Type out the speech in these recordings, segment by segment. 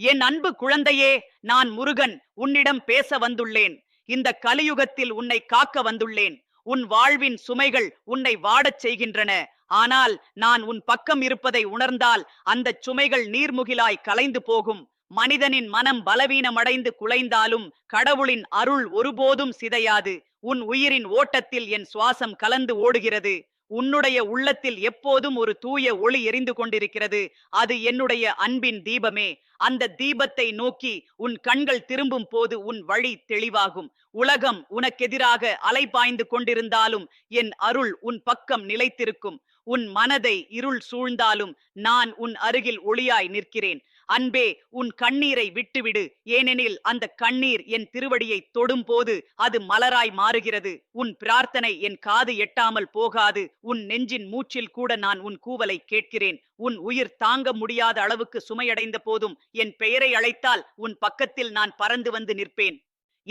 என் அன்பு குழந்தையே நான் முருகன் உன்னிடம் பேச வந்துள்ளேன். இந்த கலியுகத்தில் உன்னை காக்க வந்துள்ளேன். உன் வாழ்வின் சுமைகள் உன்னை வாடச் செய்கின்றன. ஆனால் நான் உன் பக்கம் இருப்பதை உணர்ந்தால் அந்த சுமைகள் நீர்முகிலாய் கலைந்து போகும். மனிதனின் மனம் பலவீனமடைந்து குலைந்தாலும் கடவுளின் அருள் ஒருபோதும் சிதையாது. உன் உயிரின் ஓட்டத்தில் என் சுவாசம் கலந்து ஓடுகிறது. உன்னுடைய உள்ளத்தில் எப்போதும் ஒரு தூய ஒளி எரிந்து கொண்டிருக்கிறது. அது என்னுடைய அன்பின் தீபமே. அந்த தீபத்தை நோக்கி உன் கண்கள் திரும்பும் போது உன் வழி தெளிவாகும். உலகம் உனக்கெதிராக அலைபாய்ந்து கொண்டிருந்தாலும் என் அருள் உன் பக்கம் நிலைத்திருக்கும். உன் மனதை இருள் சூழ்ந்தாலும் நான் உன் அருகில் ஒளியாய் நிற்கிறேன். அன்பே உன் கண்ணீரை விட்டுவிடு. ஏனெனில் அந்த கண்ணீர் என் திருவடியை தொடும்போது அது மலராய் மாறுகிறது. உன் பிரார்த்தனை என் காது எட்டாமல் போகாது. உன் நெஞ்சின் மூச்சில் கூட நான் உன் கூவலை கேட்கிறேன். உன் உயிர் தாங்க முடியாத அளவுக்கு சுமையடைந்த போதும் என் பெயரை அழைத்தால் உன் பக்கத்தில் நான் பறந்து வந்து நிற்பேன்.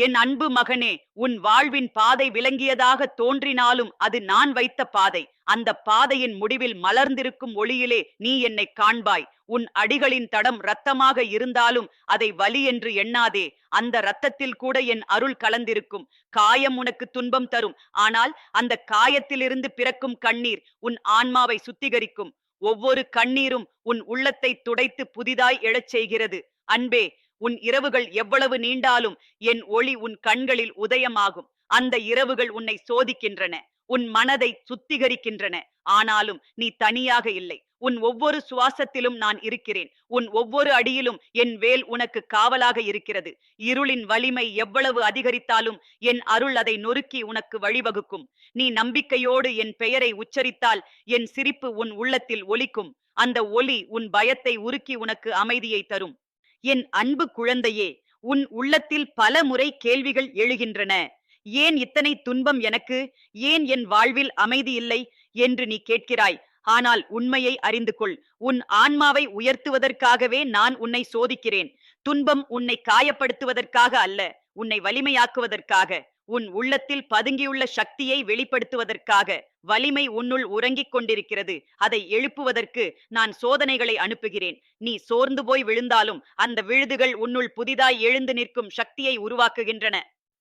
என் அன்பு மகனே உன் வாழ்வின் பாதை விளங்கியதாக தோன்றினாலும் அது நான் வைத்த பாதை. அந்த பாதையின் முடிவில் மலர்ந்திருக்கும் ஒளியிலே நீ என்னை காண்பாய். உன் அடிகளின் தடம் இரத்தமாக இருந்தாலும் அதை வலி என்று எண்ணாதே. அந்த இரத்தத்தில் கூட என் அருள் கலந்திருக்கும். காயம் உனக்கு துன்பம் தரும். ஆனால் அந்த காயத்திலிருந்து பிறக்கும் கண்ணீர் உன் ஆன்மாவை சுத்திகரிக்கும். ஒவ்வொரு கண்ணீரும் உன் உள்ளத்தை துடைத்து புதிதாய் எழச் செய்கிறது. அன்பே உன் இரவுகள் எவ்வளவு நீண்டாலும் என் ஒளி உன் கண்களில் உதயமாகும். அந்த இரவுகள் உன்னை சோதிக்கின்றன. உன் மனதை சுத்திகரிக்கின்றன. ஆனாலும் நீ தனியாக இல்லை. உன் ஒவ்வொரு சுவாசத்திலும் நான் இருக்கிறேன். உன் ஒவ்வொரு அடியிலும் என் வேல் உனக்கு காவலாக இருக்கிறது. இருளின் வலிமை எவ்வளவு அதிகரித்தாலும் என் அருள் அதை நொறுக்கி உனக்கு வழிவகுக்கும். நீ நம்பிக்கையோடு என் பெயரை உச்சரித்தால் என் சிரிப்பு உன் உள்ளத்தில் ஒலிக்கும். அந்த ஒலி உன் பயத்தை உருக்கி உனக்கு அமைதியை தரும். என் அன்பு குழந்தையே உன் உள்ளத்தில் பல முறை கேள்விகள் எழுகின்றன. ஏன் இத்தனை துன்பம் எனக்கு? ஏன் என் வாழ்வில் அமைதி இல்லை என்று நீ கேட்கிறாய். ஆனால் உண்மையை அறிந்து கொள். உன் ஆன்மாவை உயர்த்துவதற்காகவே நான் உன்னை சோதிக்கிறேன். துன்பம் உன்னை காயப்படுத்துவதற்காக அல்ல உன்னை வலிமையாக்குவதற்காக. உன் உள்ளத்தில் பதுங்கியுள்ள சக்தியை வெளிப்படுத்துவதற்காக வலிமை உன்னுள் உறங்கிக் கொண்டிருக்கிறது. அதை எழுப்புவதற்கு நான் சோதனைகளை அனுப்புகிறேன். நீ சோர்ந்து போய் விழுந்தாலும் அந்த விழுதுகள் உன்னுள் புதிதாய் எழுந்து நிற்கும் சக்தியை உருவாக்குகின்றன.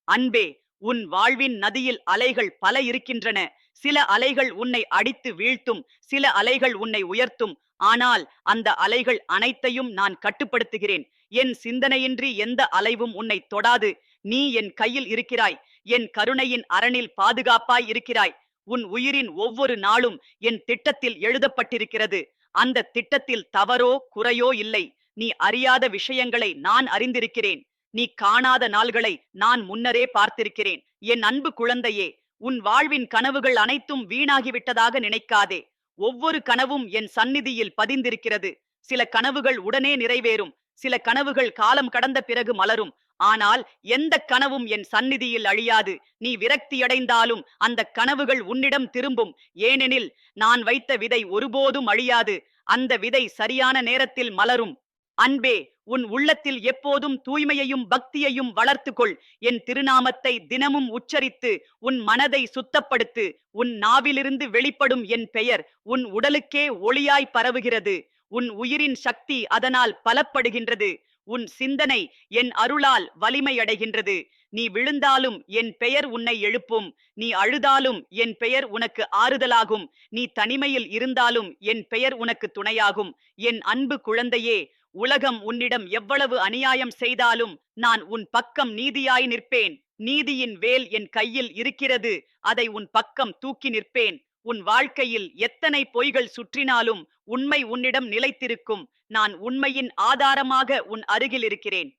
அன்பே உன் வாழ்வின் நதியில் அலைகள் பல இருக்கின்றன. சில அலைகள் உன்னை அடித்து வீழ்த்தும் சில அலைகள் உன்னை உயர்த்தும். ஆனால் அந்த அலைகள் அனைத்தையும் நான் கட்டுப்படுத்துகிறேன். என் சிந்தனையின்றி எந்த அலைவும் உன்னை தொடாது. நீ என் கையில் இருக்கிறாய். என் கருணையின் அரணில் பாதுகாப்பாய் இருக்கிறாய். உன் உயிரின் ஒவ்வொரு நாளும் என் திட்டத்தில் எழுதப்பட்டிருக்கிறது. அந்த திட்டத்தில் தவறோ குறையோ இல்லை. நீ அறியாத விஷயங்களை நான் அறிந்திருக்கிறேன். நீ காணாத நாள்களை நான் முன்னரே பார்த்திருக்கிறேன். என் அன்பு குழந்தையே உன் வாழ்வின் கனவுகள் அனைத்தும் வீணாகிவிட்டதாக நினைக்காதே. ஒவ்வொரு கனவும் என் சந்நிதியில் பதிந்திருக்கிறது. சில கனவுகள் உடனே நிறைவேறும். சில கனவுகள் காலம் கடந்த பிறகு மலரும். ஆனால் எந்த கனவும் என் சந்நிதியில் அழியாது. நீ விரக்தியடைந்தாலும் அந்த கனவுகள் உன்னிடம் திரும்பும். ஏனெனில் நான் வைத்த விதை ஒருபோதும் அழியாது. அந்த விதை சரியான நேரத்தில் மலரும். அன்பே உன் உள்ளத்தில் எப்போதும் தூய்மையையும் பக்தியையும் வளர்த்துக்கொள். என் திருநாமத்தை தினமும் உச்சரித்து உன் மனதை சுத்தப்படுத்து. உன் நாவிலிருந்து வெளிப்படும் என் பெயர் உன் உடலுக்கே ஒளியாய் பரவுகிறது. உன் உயிரின் சக்தி அதனால் பலப்படுகின்றது. உன் சிந்தனை என் அருளால் வலிமையடைகின்றது. நீ விழுந்தாலும் என் பெயர் உன்னை எழுப்பும். நீ அழுதாலும் என் பெயர் உனக்கு ஆறுதலாகும். நீ தனிமையில் இருந்தாலும் என் பெயர் உனக்கு துணையாகும். என் அன்பு குழந்தையே உலகம் உன்னிடம் எவ்வளவு அநியாயம் செய்தாலும் நான் உன் பக்கம் நீதியாய் நிற்பேன். நீதியின் வேல் என் கையில் இருக்கிறது. அதை உன் பக்கம் தூக்கி நிற்பேன். உன் வாழ்க்கையில் எத்தனை பொய்கள் சுற்றினாலும் உண்மை உன்னிடம் நிலைத்திருக்கும். நான் உண்மையின் ஆதாரமாக உன் அருகில் இருக்கிறேன்.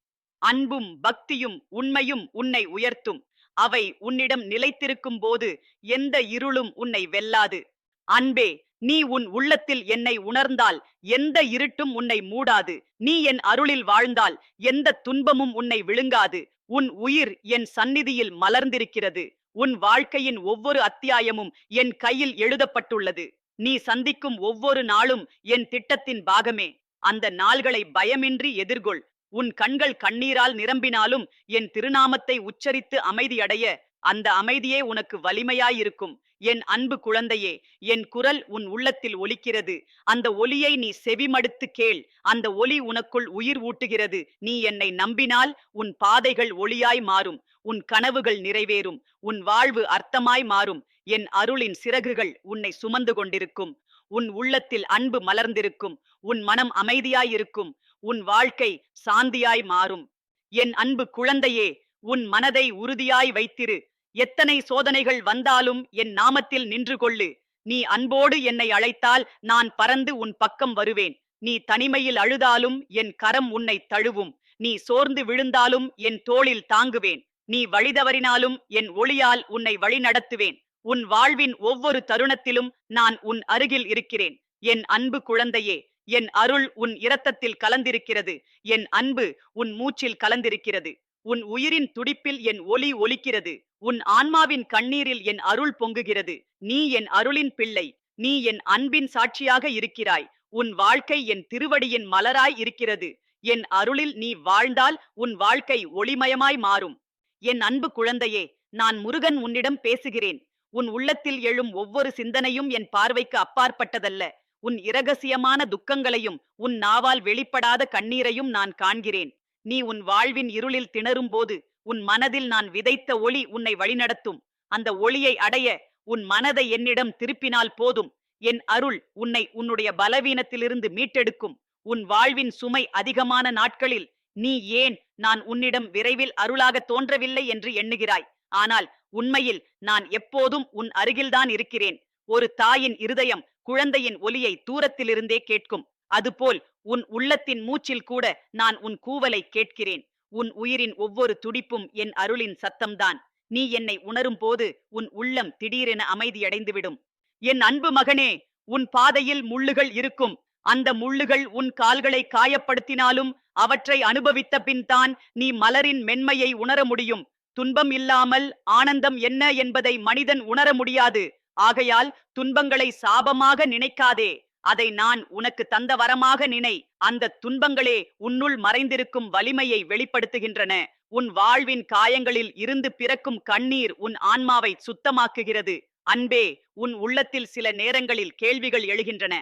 அன்பும் பக்தியும் உண்மையும் உன்னை உயர்த்தும். அவை உன்னிடம் நிலைத்திருக்கும் போது எந்த இருளும் உன்னை வெல்லாது. அன்பே நீ உன் உள்ளத்தில் என்னை உணர்ந்தால் எந்த இருட்டும் உன்னை மூடாது. நீ என் அருளில் வாழ்ந்தால் எந்த துன்பமும் உன்னை விழுங்காது. உன் உயிர் என் சந்நிதியில் மலர்ந்திருக்கிறது. உன் வாழ்க்கையின் ஒவ்வொரு அத்தியாயமும் என் கையில் எழுதப்பட்டுள்ளது. நீ சந்திக்கும் ஒவ்வொரு நாளும் என் திட்டத்தின் பாகமே. அந்த நாள்களை பயமின்றி எதிர்கொள். உன் கண்கள் கண்ணீரால் நிரம்பினாலும் என் திருநாமத்தை உச்சரித்து அமைதியடைய அந்த அமைதியே உனக்கு வலிமையாயிருக்கும். என் அன்பு குழந்தையே என் குரல் உன் உள்ளத்தில் ஒலிக்கிறது. அந்த ஒலியை நீ செவிமடுத்து கேள். அந்த ஒலி உனக்குள் உயிர் ஊட்டுகிறது. நீ என்னை நம்பினால் உன் பாதைகள் ஒளியாய் மாறும். உன் கனவுகள் நிறைவேறும். உன் வாழ்வு அர்த்தமாய் மாறும். என் அருளின் சிறகுகள் உன்னை சுமந்து கொண்டிருக்கும். உன் உள்ளத்தில் அன்பு மலர்ந்திருக்கும். உன் மனம் அமைதியாயிருக்கும். உன் வாழ்க்கை சாந்தியாய் மாறும். என் அன்பு குழந்தையே உன் மனதை உறுதியாய் வைத்திரு. எத்தனை சோதனைகள் வந்தாலும் என் நாமத்தில் நின்று கொள்ளு நீ அன்போடு என்னை அழைத்தால் நான் பறந்து உன் பக்கம் வருவேன். நீ தனிமையில் அழுதாலும் என் கரம் உன்னை தழுவும். நீ சோர்ந்து விழுந்தாலும் என் தோளில் தாங்குவேன். நீ வழிதவறினாலும் என் ஒளியால் உன்னை வழிநடத்துவேன். உன் வாழ்வின் ஒவ்வொரு தருணத்திலும் நான் உன் அருகில் இருக்கிறேன். என் அன்பு குழந்தையே என் அருள் உன் இரத்தத்தில் கலந்திருக்கிறது. என் அன்பு உன் மூச்சில் கலந்திருக்கிறது. உன் உயிரின் துடிப்பில் என் ஒலி ஒலிக்கிறது. உன் ஆன்மாவின் கண்ணீரில் என் அருள் பொங்குகிறது. நீ என் அருளின் பிள்ளை. நீ என் அன்பின் சாட்சியாக இருக்கிறாய். உன் வாழ்க்கை என் திருவடியின் மலராய் இருக்கிறது. என் அருளில் நீ வாழ்ந்தால் உன் வாழ்க்கை ஒளிமயமாய் மாறும். என் அன்பு குழந்தையே நான் முருகன் உன்னிடம் பேசுகிறேன். உன் உள்ளத்தில் எழும் ஒவ்வொரு சிந்தனையும் என் பார்வைக்கு அப்பாற்பட்டதல்ல. உன் இரகசியமான துக்கங்களையும் உன் நாவால் வெளிப்படாத கண்ணீரையும் நான் காண்கிறேன். நீ உன் வாழ்வின் இருளில் திணறும் போது உன் மனதில் நான் விதைத்த ஒளி உன்னை வழிநடத்தும். அந்த ஒளியை அடைய உன் மனதை என்னிடம் திருப்பினால் போதும். என் அருள் உன்னை உன்னுடைய பலவீனத்திலிருந்து மீட்டெடுக்கும். உன் வாழ்வின் சுமை அதிகமான நாட்களில் நீ ஏன் நான் உன்னிடம் விரைவில் அருளாக தோன்றவில்லை என்று எண்ணுகிறாய். ஆனால் உண்மையில் நான் எப்போதும் உன் அருகில்தான் இருக்கிறேன். ஒரு தாயின் இருதயம் குழந்தையின் ஒலியை தூரத்திலிருந்தே கேட்கும். அதுபோல் உன் உள்ளத்தின் மூச்சில் கூட நான் உன் கூவலை கேட்கிறேன். உன் உயிரின் ஒவ்வொரு துடிப்பும் என் அருளின் சத்தம்தான். நீ என்னை உணரும் போது உன் உள்ளம் திடீரென அமைதியடைந்துவிடும். என் அன்பு மகனே உன் பாதையில் முள்ளுகள் இருக்கும். அந்த முள்ளுகள் உன் கால்களை காயப்படுத்தினாலும் அவற்றை அனுபவித்த பின்தான் நீ மலரின் மென்மையை உணர முடியும். துன்பம் இல்லாமல் ஆனந்தம் என்ன என்பதை மனிதன் உணர முடியாது. ஆகையால் துன்பங்களை சாபமாக நினைக்காதே. அதை நான் உனக்கு தந்த வரமாக நினை. அந்த துன்பங்களே உன்னுள் மறைந்திருக்கும் வலிமையை வெளிப்படுத்துகின்றன. உன் வாழ்வின் காயங்களில் இருந்து பிறக்கும் கண்ணீர் உன் ஆன்மாவை சுத்தமாக்குகிறது. அன்பே உன் உள்ளத்தில் சில நேரங்களில் கேள்விகள் எழுகின்றன.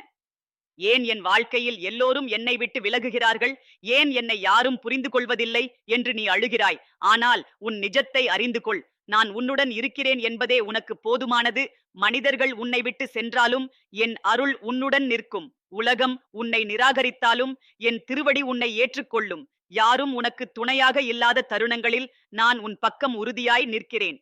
ஏன் என் வாழ்க்கையில் எல்லோரும் என்னை விட்டு விலகுகிறார்கள்? ஏன் என்னை யாரும் புரிந்து கொள்வதில்லை என்று நீ அழுகிறாய்? ஆனால் உன் நிஜத்தை அறிந்து கொள். நான் உன்னுடன் இருக்கிறேன் என்பதே உனக்கு போதுமானது. மனிதர்கள் உன்னை விட்டு சென்றாலும் என் அருள் உன்னுடன் நிற்கும். உலகம் உன்னை நிராகரித்தாலும் என் திருவடி உன்னை ஏற்றுக்கொள்ளும். யாரும் உனக்கு துணையாக இல்லாத தருணங்களில் நான் உன் பக்கம் உறுதியாய் நிற்கிறேன்.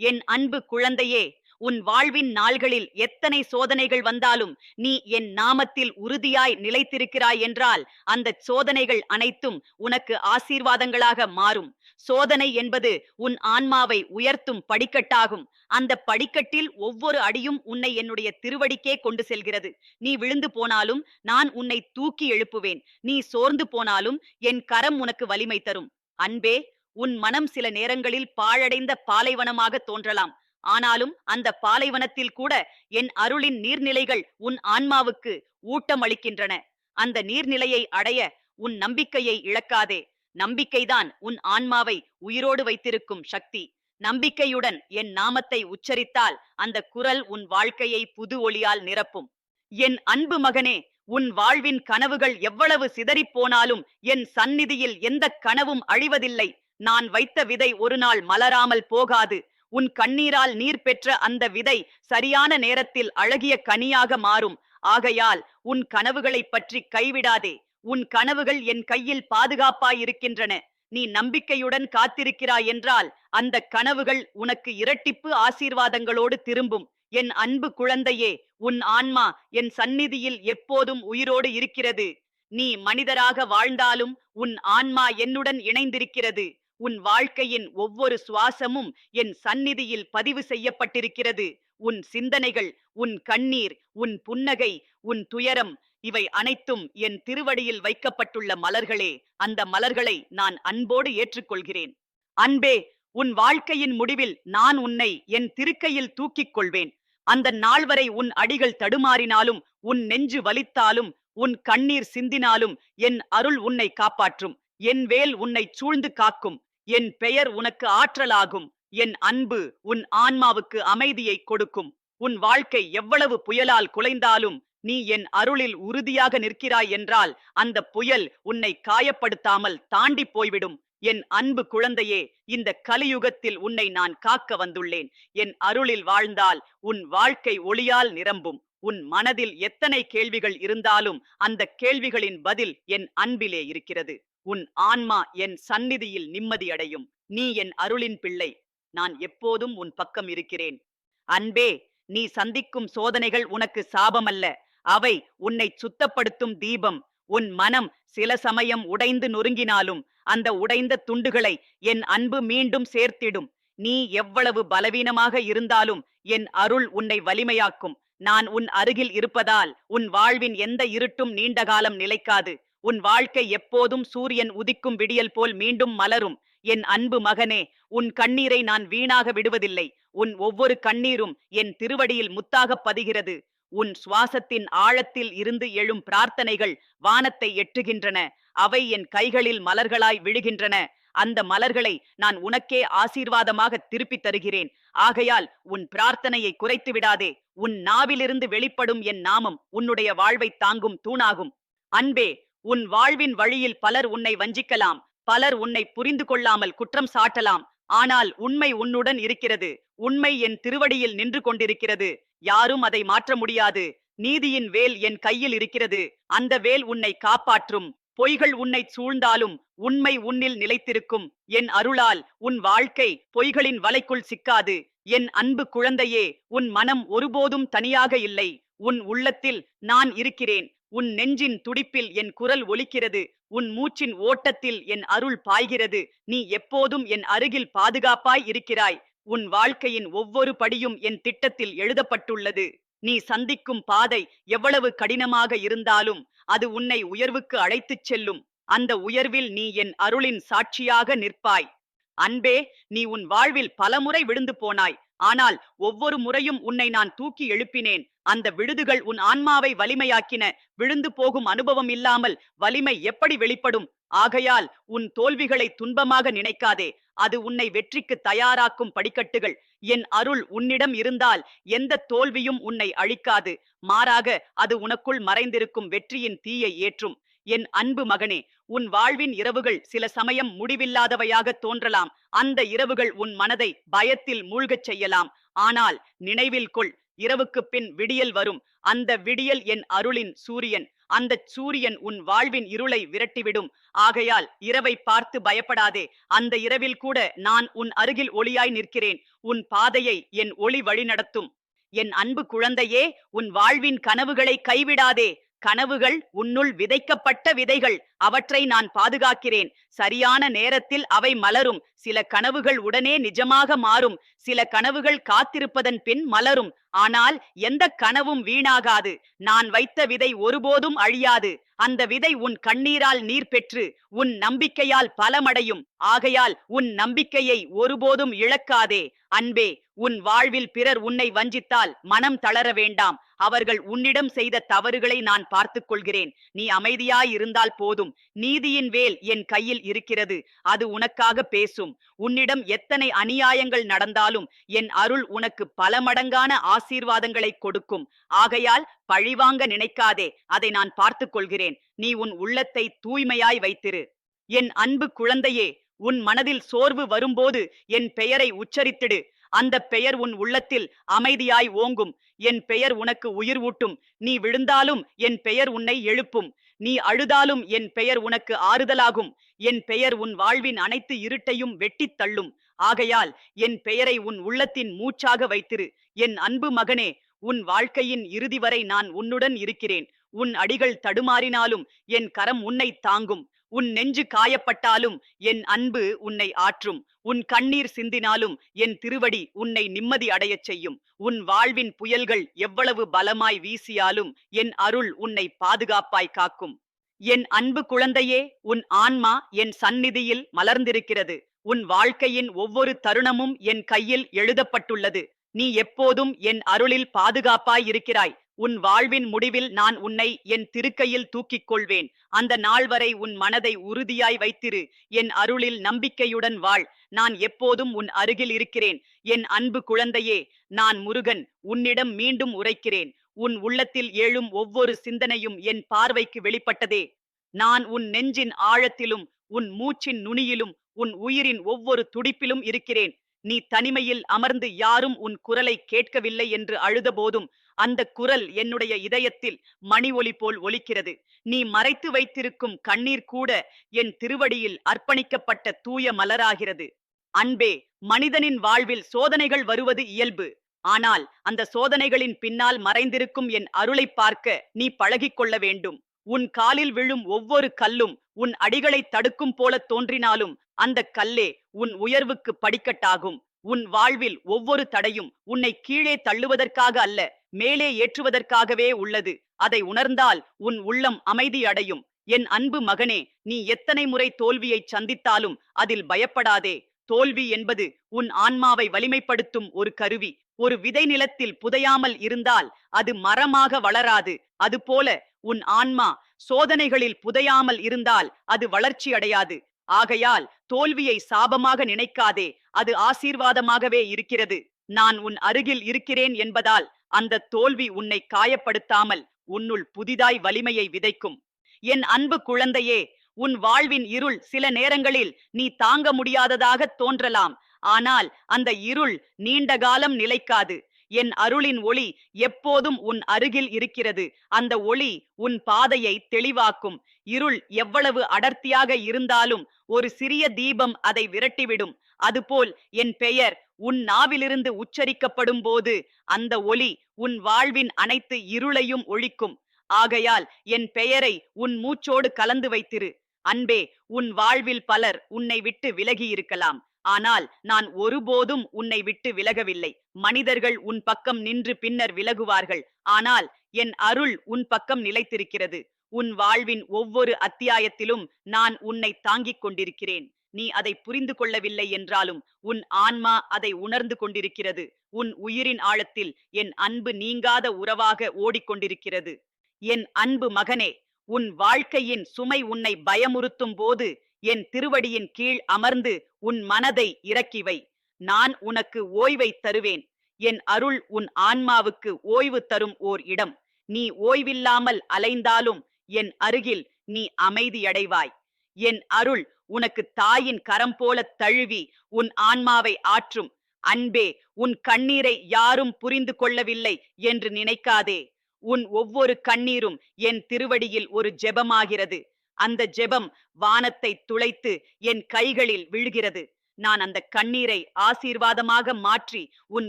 என் அன்பு குழந்தையே உன் வாழ்வின் நாள்களில் எத்தனை சோதனைகள் வந்தாலும் நீ என் நாமத்தில் உறுதியாய் நிலைத்திருக்கிறாய் என்றால் அந்த சோதனைகள் அனைத்தும் உனக்கு ஆசீர்வாதங்களாக மாறும். சோதனை என்பது உன் ஆன்மாவை உயர்த்தும் படிக்கட்டாகும். அந்த படிக்கட்டில் ஒவ்வொரு அடியும் உன்னை என்னுடைய திருவடிக்கே கொண்டு செல்கிறது. நீ விழுந்து போனாலும் நான் உன்னை தூக்கி எழுப்புவேன். நீ சோர்ந்து போனாலும் என் கரம் உனக்கு வலிமை தரும். அன்பே உன் மனம் சில நேரங்களில் பாழடைந்த பாலைவனமாக தோன்றலாம். ஆனாலும் அந்த பாலைவனத்தில் கூட என் அருளின் நீர்நிலைகள் உன் ஆன்மாவுக்கு ஊட்டம் அளிக்கின்றன அந்த நீர்நிலையை அடைய உன் நம்பிக்கையை இழக்காதே. நம்பிக்கைதான் உன் ஆன்மாவை உயிரோடு வைத்திருக்கும் சக்தி. நம்பிக்கையுடன் என் நாமத்தை உச்சரித்தால் அந்த குரல் உன் வாழ்க்கையை புது ஒளியால் நிரப்பும். என் அன்பு மகனே உன் வாழ்வின் கனவுகள் எவ்வளவு சிதறிப் போனாலும் என் சந்நிதியில் எந்த கனவும் அழிவதில்லை. நான் வைத்த விதை ஒரு நாள் மலராமல் போகாது. உன் கண்ணீரால் நீர் பெற்ற அந்த விதை சரியான நேரத்தில் அழகிய கனியாக மாறும். ஆகையால் உன் கனவுகளைப் பற்றி கைவிடாதே. உன் கனவுகள் என் கையில் பாதுகாப்பாயிருக்கின்றன. நீ நம்பிக்கையுடன் காத்திருக்கிறாய் என்றால் அந்த கனவுகள் உனக்கு இரட்டிப்பு ஆசீர்வாதங்களோடு திரும்பும். என் அன்பு குழந்தையே உன் ஆன்மா என் சந்நிதியில் எப்போதும் உயிரோடு இருக்கிறது. நீ மனிதராக வாழ்ந்தாலும் உன் ஆன்மா என்னுடன் இணைந்திருக்கிறது. உன் வாழ்க்கையின் ஒவ்வொரு சுவாசமும் என் சந்நிதியில் பதிவு செய்யப்பட்டிருக்கிறது. உன் சிந்தனைகள் உன் கண்ணீர் உன் புன்னகை உன் துயரம் இவை அனைத்தும் என் திருவடியில் வைக்கப்பட்டுள்ள மலர்களே. அந்த மலர்களை நான் அன்போடு ஏற்றுக்கொள்கிறேன். அன்பே உன் வாழ்க்கையின் முடிவில் நான் உன்னை என் திருக்கையில் தூக்கிக் கொள்வேன். அந்த நாள் வரை உன் அடிகள் தடுமாறினாலும் உன் நெஞ்சு வலித்தாலும் உன் கண்ணீர் சிந்தினாலும் என் அருள் உன்னை காப்பாற்றும். என் வேல் உன்னை சூழ்ந்து காக்கும். என் பெயர் உனக்கு ஆற்றலாகும். என் அன்பு உன் ஆன்மாவுக்கு அமைதியை கொடுக்கும். உன் வாழ்க்கை எவ்வளவு புயலால் குலைந்தாலும் நீ என் அருளில் உறுதியாக நிற்கிறாய் என்றால் அந்த புயல் உன்னை காயப்படுத்தாமல் தாண்டி போய்விடும். என் அன்பு குழந்தையே இந்த கலியுகத்தில் உன்னை நான் காக்க வந்துள்ளேன். என் அருளில் வாழ்ந்தால் உன் வாழ்க்கை ஒளியால் நிரம்பும். உன் மனதில் எத்தனை கேள்விகள் இருந்தாலும் அந்த கேள்விகளின் பதில் என் அன்பிலே இருக்கிறது. உன் ஆன்மா என் சந்நிதியில் நிம்மதி அடையும். நீ என் அருளின் பிள்ளை. நான் எப்போதும் உன் பக்கம் இருக்கிறேன். அன்பே நீ சந்திக்கும் சோதனைகள் உனக்கு சாபமல்ல. அவை உன்னை சுத்தப்படுத்தும் தீபம். உன் மனம் சில சமயம் உடைந்து நொறுங்கினாலும் அந்த உடைந்த துண்டுகளை என் அன்பு மீண்டும் சேர்த்திடும். நீ எவ்வளவு பலவீனமாக இருந்தாலும் என் அருள் உன்னை வலிமையாக்கும். நான் உன் அருகில் இருப்பதால் உன் வாழ்வின் எந்த இருட்டும் நீண்ட காலம் நிலைக்காது. உன் வாழ்க்கை எப்போதும் சூரியன் உதிக்கும் விடியல் போல் மீண்டும் மலரும். என் அன்பு மகனே உன் கண்ணீரை நான் வீணாக விடுவதில்லை. உன் ஒவ்வொரு கண்ணீரும் என் திருவடியில் முத்தாக பதிகிறது. உன் சுவாசத்தின் ஆழத்தில் இருந்து எழும் பிரார்த்தனைகள் வானத்தை எட்டுகின்றன. அவை என் கைகளில் மலர்களாய் விழுகின்றன. அந்த மலர்களை நான் உனக்கே ஆசீர்வாதமாக திருப்பித் தருகிறேன். ஆகையால் உன் பிரார்த்தனையை குறைத்து விடாதே. உன் நாவிலிருந்து வெளிப்படும் என் நாமம் உன்னுடைய வாழ்வை தாங்கும் தூணாகும். அன்பே உன் வாழ்வின் வழியில் பலர் உன்னை வஞ்சிக்கலாம். பலர் உன்னை புரிந்து கொள்ளாமல் குற்றம் சாட்டலாம். ஆனால் உண்மை உன்னுடன் இருக்கிறது. உண்மை என் திருவடியில் நின்று கொண்டிருக்கிறது. யாரும் அதை மாற்ற முடியாது. நீதியின் வேல் என் கையில் இருக்கிறது. அந்த வேல் உன்னை காப்பாற்றும். பொய்கள் உன்னை சூழ்ந்தாலும் உண்மை உன்னில் நிலைத்திருக்கும். என் அருளால் உன் வாழ்க்கை பொய்களின் வலைக்குள் சிக்காது. என் அன்பு குழந்தையே உன் மனம் ஒருபோதும் தனியாக இல்லை. உன் உள்ளத்தில் நான் இருக்கிறேன். உன் நெஞ்சின் துடிப்பில் என் குரல் ஒலிக்கிறது உன் மூச்சின் ஓட்டத்தில் என் அருள் பாய்கிறது நீ எப்போதும் என் அருகில் பாதுகாப்பாய் இருக்கிறாய். உன் வாழ்க்கையின் ஒவ்வொரு படியும் என் திட்டத்தில் எழுதப்பட்டுள்ளது. நீ சந்திக்கும் பாதை எவ்வளவு கடினமாக இருந்தாலும் அது உன்னை உயர்வுக்கு அழைத்துச் செல்லும். அந்த உயர்வில் நீ என் அருளின் சாட்சியாக நிற்பாய். அன்பே நீ உன் வாழ்வில் பலமுறை விழுந்து போனாய். ஆனால் ஒவ்வொரு முறையும் உன்னை நான் தூக்கி எழுப்பினேன். அந்த விழுதுகள் உன் ஆன்மாவை வலிமையாக்கின. விழுந்து போகும் அனுபவம் இல்லாமல் வலிமை எப்படி வெளிப்படும்? ஆகையால் உன் தோல்விகளை துன்பமாக நினைக்காதே. அது உன்னை வெற்றிக்கு தயாராக்கும் படிக்கட்டுகள். என் அருள் உன்னிடம் இருந்தால் எந்த தோல்வியும் உன்னை அழிக்காது. மாறாக அது உனக்குள் மறைந்திருக்கும் வெற்றியின் தீயை ஏற்றும். என் அன்பு மகனே உன் வாழ்வின் இரவுகள் சில சமயம் முடிவில்லாதவையாக தோன்றலாம். அந்த இரவுகள் உன் மனதை பயத்தில் மூழ்கச் செய்யலாம். ஆனால் நினைவில் கொள் இரவுக்கு பின் விடியல் வரும். அந்த விடியல் என் அருளின் சூரியன். அந்த சூரியன் உன் வாழ்வின் இருளை விரட்டிவிடும். ஆகையால் இரவை பார்த்து பயப்படாதே. அந்த இரவில் கூட நான் உன் அருகில் ஒளியாய் நிற்கிறேன். உன் பாதையை என் ஒளி வழிநடத்தும். என் அன்பு குழந்தையே உன் வாழ்வின் கனவுகளை கைவிடாதே. கனவுகள் உன்னுள் விதைக்கப்பட்ட விதைகள். அவற்றை நான் பாதுகாக்கிறேன். சரியான நேரத்தில் அவை மலரும். சில கனவுகள் உடனே நிஜமாக மாறும். சில கனவுகள் காத்திருப்பதன் பின் மலரும். ஆனால் எந்த கனவும் வீணாகாது. நான் வைத்த விதை ஒருபோதும் அழியாது. அந்த விதை உன் கண்ணீரால் நீர் பெற்று உன் நம்பிக்கையால் பலமடையும். ஆகையால் உன் நம்பிக்கையை ஒருபோதும் இழக்காதே. அன்பே உன் வாழ்வில் பிறர் உன்னை வஞ்சித்தால் மனம் தளர வேண்டாம். அவர்கள் உன்னிடம் செய்த தவறுகளை நான் பார்த்துக் கொள்கிறேன் நீ அமைதியாயிருந்தால் போதும். நீதியின் வேல் என் கையில் இருக்கிறது. அது உனக்காக பேசும். உன்னிடம் எத்தனை அநியாயங்கள் நடந்தாலும் என் அருள் உனக்கு பல மடங்கான ஆசீர்வாதங்களை கொடுக்கும். ஆகையால் பழிவாங்க நினைக்காதே. அதை நான் பார்த்துக் கொள்கிறேன் நீ உன் உள்ளத்தை தூய்மையாய் வைத்திரு. என் அன்பு குழந்தையே உன் மனதில் சோர்வு வரும்போது என் பெயரை உச்சரித்திடு. அந்த பெயர் உன் உள்ளத்தில் அமைதியாய் ஓங்கும். என் பெயர் உனக்கு உயிர் ஊட்டும். நீ விழுந்தாலும் என் பெயர் உன்னை எழுப்பும். நீ அழுதாலும் என் பெயர் உனக்கு ஆறுதலாகும். என் பெயர் உன் வாழ்வின் அனைத்து இருட்டையும் வெட்டித் தள்ளும். ஆகையால் என் பெயரை உன் உள்ளத்தின் மூச்சாக வைத்திரு. என் அன்பு மகனே உன் வாழ்க்கையின் இறுதி வரை நான் உன்னுடன் இருக்கிறேன். உன் அடிகள் தடுமாறினாலும் என் கரம் உன்னை தாங்கும். உன் நெஞ்சு காயப்பட்டாலும் என் அன்பு உன்னை ஆற்றும். உன் கண்ணீர் சிந்தினாலும் என் திருவடி உன்னை நிம்மதி அடையச் செய்யும். உன் வாழ்வின் புயல்கள் எவ்வளவு பலமாய் வீசியாலும் என் அருள் உன்னை பாதுகாப்பாய் காக்கும். என் அன்பு குழந்தையே உன் ஆன்மா என் சந்நிதியில் மலர்ந்திருக்கிறது. உன் வாழ்க்கையின் ஒவ்வொரு தருணமும் என் கையில் எழுதப்பட்டுள்ளது. நீ எப்போதும் என் அருளில் பாதுகாப்பாய் இருக்கிறாய். உன் வாழ்வின் முடிவில் நான் உன்னை என் திருக்கையில் தூக்கிக் கொள்வேன் அந்த நாள் வரை உன் மனதை உறுதியாய் வைத்திரு. என் அருளில் நம்பிக்கையுடன் வாழ். நான் எப்போதும் உன் அருகில் இருக்கிறேன். என் அன்பு குழந்தையே நான் முருகன் உன்னிடம் மீண்டும் உரைக்கிறேன். உன் உள்ளத்தில் எழும் ஒவ்வொரு சிந்தனையும் என் பார்வைக்கு வெளிப்பட்டதே. நான் உன் நெஞ்சின் ஆழத்திலும் உன் மூச்சின் நுனியிலும் உன் உயிரின் ஒவ்வொரு துடிப்பிலும் இருக்கிறேன். நீ தனிமையில் அமர்ந்து யாரும் உன் குரலை கேட்கவில்லை என்று அழுதபோதும் அந்த குரல் என்னுடைய இதயத்தில் மணி ஒலி போல் ஒலிக்கிறது. நீ மறைத்து வைத்திருக்கும் கண்ணீர் கூட என் திருவடியில் அர்ப்பணிக்கப்பட்ட தூய மலராகிறது. அன்பே மனிதனின் வாழ்வில் சோதனைகள் வருவது இயல்பு. ஆனால் அந்த சோதனைகளின் பின்னால் மறைந்திருக்கும் என் அருளை பார்க்க நீ பழகிக்கொள்ள வேண்டும். உன் காலில் விழும் ஒவ்வொரு கல்லும் உன் அடிகளை தடுக்கும் போல தோன்றினாலும் அந்த கல்லே உன் உயர்வுக்கு படிக்கட்டாகும். உன் வாழ்வில் ஒவ்வொரு தடையும் உன்னை கீழே தள்ளுவதற்காக அல்ல மேலே ஏற்றுவதற்காகவே உள்ளது. அதை உணர்ந்தால் உன் உள்ளம் அமைதி அடையும். என் அன்பு மகனே நீ எத்தனை முறை தோல்வியை சந்தித்தாலும் அதில் பயப்படாதே. தோல்வி என்பது உன் ஆன்மாவை வலிமைப்படுத்தும் ஒரு கருவி. ஒரு விதை நிலத்தில் புதையாமல் இருந்தால் அது மரமாக வளராது. அதுபோல உன் ஆன்மா சோதனைகளில் புதையாமல் இருந்தால் அது வளர்ச்சி அடையாது. ஆகையால் தோல்வியை சாபமாக நினைக்காதே அது ஆசீர்வாதமாகவே இருக்கிறது. நான் உன் அருகில் இருக்கிறேன் என்பதால் அந்த தோல்வி உன்னை காயப்படுத்தாமல் உன்னுள் புதிதாய் வலிமையை விதைக்கும். என் அன்பு குழந்தையே உன் வாழ்வின் இருள் சில நேரங்களில் நீ தாங்க முடியாததாக தோன்றலாம். ஆனால் அந்த இருள் நீண்ட காலம் நிலைக்காது. என் அருளின் ஒளி எப்போதும் உன் அருகில் இருக்கிறது. அந்த ஒளி உன் பாதையை தெளிவாக்கும். இருள் எவ்வளவு அடர்த்தியாக இருந்தாலும் ஒரு சிறிய தீபம் அதை விரட்டிவிடும். அதுபோல் என் பெயர் உன் நாவிலிருந்து உச்சரிக்கப்படும் போது அந்த ஒளி உன் வாழ்வின் அனைத்து இருளையும் ஒழிக்கும். ஆகையால் என் பெயரை உன் மூச்சோடு கலந்து வைத்திரு. அன்பே உன் வாழ்வில் பலர் உன்னை விட்டு விலகி இருக்கலாம். ஆனால் நான் ஒருபோதும் உன்னை விட்டு விலகவில்லை. மனிதர்கள் உன் பக்கம் நின்று பின்னர் விலகுவார்கள். ஆனால் என் அருள் உன் பக்கம் நிலைத்திருக்கிறது. உன் வாழ்வின் ஒவ்வொரு அத்தியாயத்திலும் நான் உன்னை தாங்கிக் கொண்டிருக்கிறேன். நீ அதை புரிந்து கொள்ளவில்லை என்றாலும் உன் ஆன்மா அதை உணர்ந்து கொண்டிருக்கிறது. உன் உயிரின் ஆழத்தில் என் அன்பு நீங்காத உறவாக ஓடிக்கொண்டிருக்கிறது. என் அன்பு மகனே உன் வாழ்க்கையின் சுமை உன்னை பயமுறுத்தும் போது என் திருவடியின் கீழ் அமர்ந்து உன் மனதை இறக்கி வை நான் உனக்கு ஓய்வை தருவேன். என் அருள் உன் ஆன்மாவுக்கு ஓய்வு தரும் ஓர் இடம். நீ ஓய்வில்லாமல் அலைந்தாலும் என் அருகில் நீ அமைதியடைவாய். என் அருள் உனக்கு தாயின் கரம் போல தழுவி உன் ஆன்மாவை ஆற்றும். அன்பே உன் கண்ணீரை யாரும் புரிந்து கொள்ளவில்லை என்று நினைக்காதே. உன் ஒவ்வொரு கண்ணீரும் என் திருவடியில் ஒரு ஜெபமாகிறது. அந்த ஜெபம் வானத்தை துளைத்து என் கைகளில் விழுகிறது. நான் அந்த கண்ணீரை ஆசீர்வாதமாக மாற்றி உன்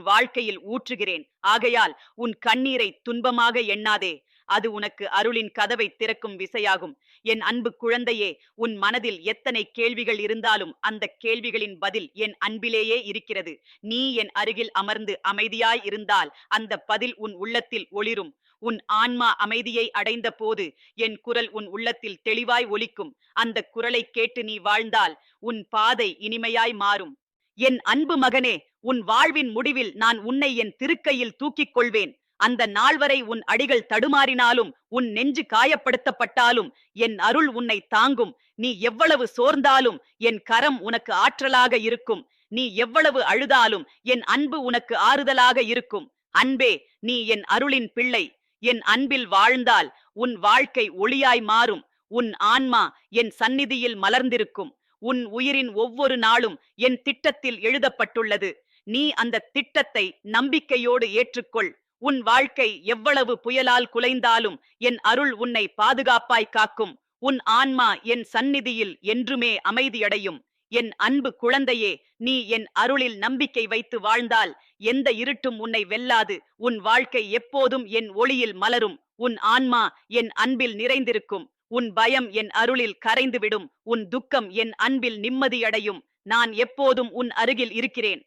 வாழ்க்கையில் ஊற்றுகிறேன். ஆகையால் உன் கண்ணீரை துன்பமாக எண்ணாதே. அது உனக்கு அருளின் கதவை திறக்கும் விசையாகும். என் அன்பு குழந்தையே உன் மனதில் எத்தனை கேள்விகள் இருந்தாலும் அந்த கேள்விகளின் பதில் என் அன்பிலேயே இருக்கிறது. நீ என் அருகில் அமர்ந்து அமைதியாய் இருந்தால் அந்த பதில் உன் உள்ளத்தில் ஒளிரும். உன் ஆன்மா அமைதியை அடைந்த போது என் குரல் உன் உள்ளத்தில் தெளிவாய் ஒலிக்கும். அந்த குரலை கேட்டு நீ வாழ்ந்தால் உன் பாதை இனிமையாய் மாறும். என் அன்பு மகனே உன் வாழ்வின் முடிவில் நான் உன்னை என் திருக்கையில் தூக்கிக் கொள்வேன். அந்த நாள் வரை உன் அடிகள் தடுமாறினாலும் உன் நெஞ்சு காயப்படுத்தப்பட்டாலும் என் அருள் உன்னை தாங்கும். நீ எவ்வளவு சோர்ந்தாலும் என் கரம் உனக்கு ஆற்றலாக இருக்கும். நீ எவ்வளவு அழுதாலும் என் அன்பு உனக்கு ஆறுதலாக இருக்கும். அன்பே நீ என் அருளின் பிள்ளை. என் அன்பில் வாழ்ந்தால் உன் வாழ்க்கை ஒளியாய் மாறும். உன் ஆன்மா என் சந்நிதியில் மலர்ந்திருக்கும். உன் உயிரின் ஒவ்வொரு நாளும் என் திட்டத்தில் எழுதப்பட்டுள்ளது. நீ அந்த திட்டத்தை நம்பிக்கையோடு ஏற்றுக்கொள். உன் வாழ்க்கை எவ்வளவு புயலால் குலைந்தாலும் என் அருள் உன்னை பாதுகாப்பாய் காக்கும். உன் ஆன்மா என் சந்நிதியில் என்றுமே அமைதியடையும். என் அன்பு குழந்தையே நீ என் அருளில் நம்பிக்கை வைத்து வாழ்ந்தால் எந்த இருட்டும் உன்னை வெல்லாது. உன் வாழ்க்கை எப்போதும் என் ஒளியில் மலரும். உன் ஆன்மா என் அன்பில் நிறைந்திருக்கும். உன் பயம் என் அருளில் கரைந்துவிடும். உன் துக்கம் என் அன்பில் நிம்மதியடையும். நான் எப்போதும் உன் அருகில் இருக்கிறேன்.